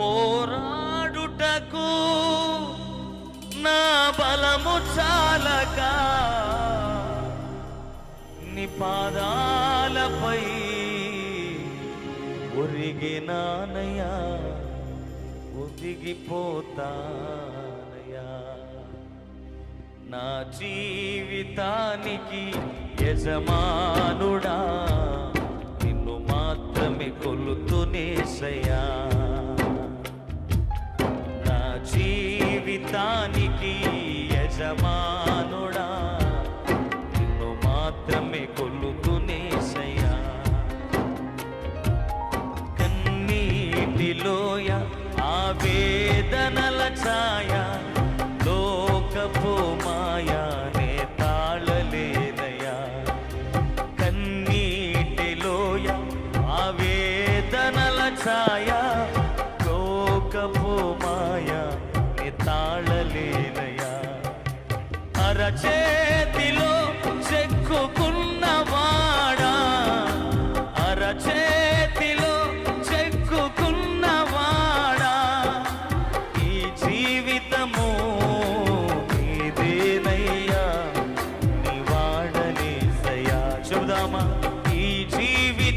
పోరాడుటకు నా బలము చాలక నిపాదాలపై ఒరిగినానయ్యా ఒదిగిపోతానయ్యా. నా జీవితానికి యజమానుడా. మాత్రమే కొలుతునేసయ్యా నా జీవితానికి యజమానుడా నిన్ను మాత్రమే కొలుతునేసయ్యా కన్నీటిలోయ ఆవేదనల ఛాయ లోకపు మాయా ఛాయ లోకపు మాయ తాళలేనయా అరచేతిలో చెక్కుకున్నవాడా అరచేతిలో చెక్కుకున్నవాడా ఈ జీవితము నీదేనయ్యా నీ వాడనేసయ్యా. చెబుదామా ఈ జీవి